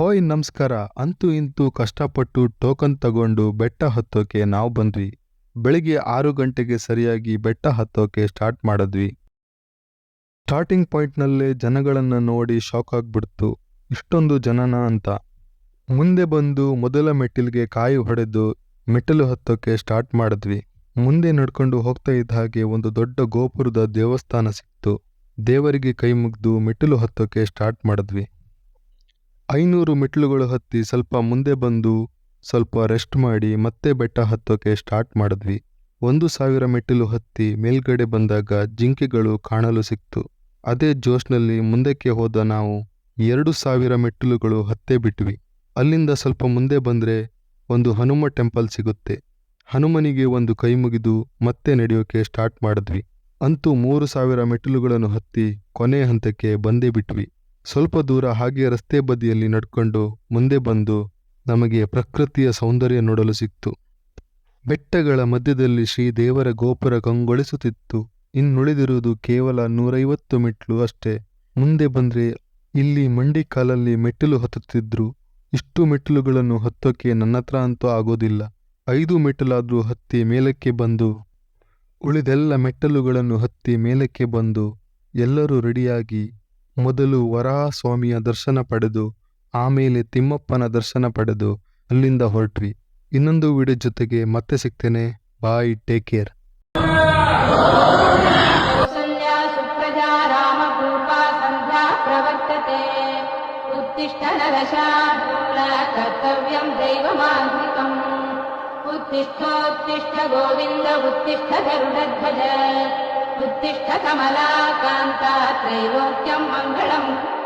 ಹೋಯ್ ನಮಸ್ಕಾರ. ಅಂತೂ ಇಂತೂ ಕಷ್ಟಪಟ್ಟು ಟೋಕನ್ ತಗೊಂಡು ಬೆಟ್ಟ ಹತ್ತೋಕೆ ನಾವು ಬಂದ್ವಿ. ಬೆಳಿಗ್ಗೆ ಆರು ಗಂಟೆಗೆ ಸರಿಯಾಗಿ ಬೆಟ್ಟ ಹತ್ತೋಕೆ ಸ್ಟಾರ್ಟ್ ಮಾಡಿದ್ವಿ. ಸ್ಟಾರ್ಟಿಂಗ್ ಪಾಯಿಂಟ್ನಲ್ಲೇ ಜನಗಳನ್ನು ನೋಡಿ ಶಾಕ್ ಆಗ್ಬಿಡ್ತು. ಇಷ್ಟೊಂದು ಜನನ ಅಂತ. ಮುಂದೆ ಬಂದು ಮೊದಲ ಮೆಟ್ಟಿಲಿಗೆ ಕಾಯಿ ಹೊಡೆದು ಮೆಟ್ಟಿಲು ಹತ್ತೋಕೆ ಸ್ಟಾರ್ಟ್ ಮಾಡಿದ್ವಿ. ಮುಂದೆ ನಡ್ಕೊಂಡು ಹೋಗ್ತಾ ಇದ್ದ ಹಾಗೆ ಒಂದು ದೊಡ್ಡ ಗೋಪುರದ ದೇವಸ್ಥಾನ ಸಿಕ್ತು. ದೇವರಿಗೆ ಕೈ ಮುಗ್ದು ಮೆಟ್ಟಿಲು ಹತ್ತೋಕೆ ಸ್ಟಾರ್ಟ್ ಮಾಡಿದ್ವಿ. ಐನೂರು ಮೆಟ್ಟಿಲುಗಳು ಹತ್ತಿ ಸ್ವಲ್ಪ ಮುಂದೆ ಬಂದು ಸ್ವಲ್ಪ ರೆಸ್ಟ್ ಮಾಡಿ ಮತ್ತೆ ಬೆಟ್ಟ ಹತ್ತೋಕೆ ಸ್ಟಾರ್ಟ್ ಮಾಡಿದ್ವಿ. ಒಂದು ಸಾವಿರ ಮೆಟ್ಟಿಲು ಹತ್ತಿ ಮೇಲ್ಗಡೆ ಬಂದಾಗ ಜಿಂಕೆಗಳು ಕಾಣಲು ಸಿಕ್ತು. ಅದೇ ಜೋಶ್ನಲ್ಲಿ ಮುಂದಕ್ಕೆ ಹೋದ ನಾವು ಎರಡು ಸಾವಿರ ಮೆಟ್ಟಿಲುಗಳು ಹತ್ತೇ ಬಿಟ್ವಿ. ಅಲ್ಲಿಂದ ಸ್ವಲ್ಪ ಮುಂದೆ ಬಂದರೆ ಒಂದು ಹನುಮ ಟೆಂಪಲ್ ಸಿಗುತ್ತೆ. ಹನುಮನಿಗೆ ಒಂದು ಕೈ ಮುಗಿದು ಮತ್ತೆ ನಡೆಯೋಕೆ ಸ್ಟಾರ್ಟ್ ಮಾಡಿದ್ವಿ. ಅಂತೂ ಮೂರು ಸಾವಿರ ಮೆಟ್ಟಿಲುಗಳನ್ನು ಹತ್ತಿ ಕೊನೆ ಹಂತಕ್ಕೆ ಬಂದೇ ಬಿಟ್ವಿ. ಸ್ವಲ್ಪ ದೂರ ಹಾಗೆ ರಸ್ತೆ ಬದಿಯಲ್ಲಿ ನಡ್ಕೊಂಡು ಮುಂದೆ ಬಂದು ನಮಗೆ ಪ್ರಕೃತಿಯ ಸೌಂದರ್ಯ ನೋಡಲು ಸಿಕ್ತು. ಬೆಟ್ಟಗಳ ಮಧ್ಯದಲ್ಲಿ ಶ್ರೀ ದೇವರ ಗೋಪುರ ಕಂಗೊಳಿಸುತ್ತಿತ್ತು. ಇನ್ನುಳಿದಿರುವುದು ಕೇವಲ ನೂರೈವತ್ತು ಮೆಟ್ಲು ಅಷ್ಟೇ. ಮುಂದೆ ಬಂದ್ರೆ ಇಲ್ಲಿ ಮಂಡಿ ಕಾಲಲ್ಲಿ ಮೆಟ್ಟಿಲು ಹತ್ತುತ್ತಿದ್ರು. ಇಷ್ಟು ಮೆಟ್ಟಿಲುಗಳನ್ನು ಹತ್ತೋಕೆ ನನ್ನತ್ರ ಅಂತೂ ಆಗೋದಿಲ್ಲ. ಐದು ಮೆಟ್ಟಲಾದರೂ ಹತ್ತಿ ಮೇಲಕ್ಕೆ ಬಂದು, ಉಳಿದೆಲ್ಲ ಮೆಟ್ಟಲುಗಳನ್ನು ಹತ್ತಿ ಮೇಲಕ್ಕೆ ಬಂದು ಎಲ್ಲರೂ ರೆಡಿಯಾಗಿ ಮೊದಲು ವರಾಹ ಸ್ವಾಮಿಯ ದರ್ಶನ ಪಡೆದು ಆಮೇಲೆ ತಿಮ್ಮಪ್ಪನ ದರ್ಶನ ಪಡೆದು ಅಲ್ಲಿಂದ ಹೊರಟ್ವಿ ಇನ್ನೊಂದು ವಿಡಿಯೋ ಜೊತೆಗೆ ಮತ್ತೆ ಸಿಗ್ತೇನೆ bye take care Kausalya Supraja रामपूर्वा सन्ध्या प्रवर्तते उत्तिष्ठ नरशार्दूल कर्तव्यं दैवमान्त्रिकम् उत्तिष्ठोत्तिष्ठ गोविन्द उत्तिष्ठ गरुडध्वज उत्तिष्ठ उत्तिष्ठकमला कान्तात्रैवोक्यम् मङ्गलम्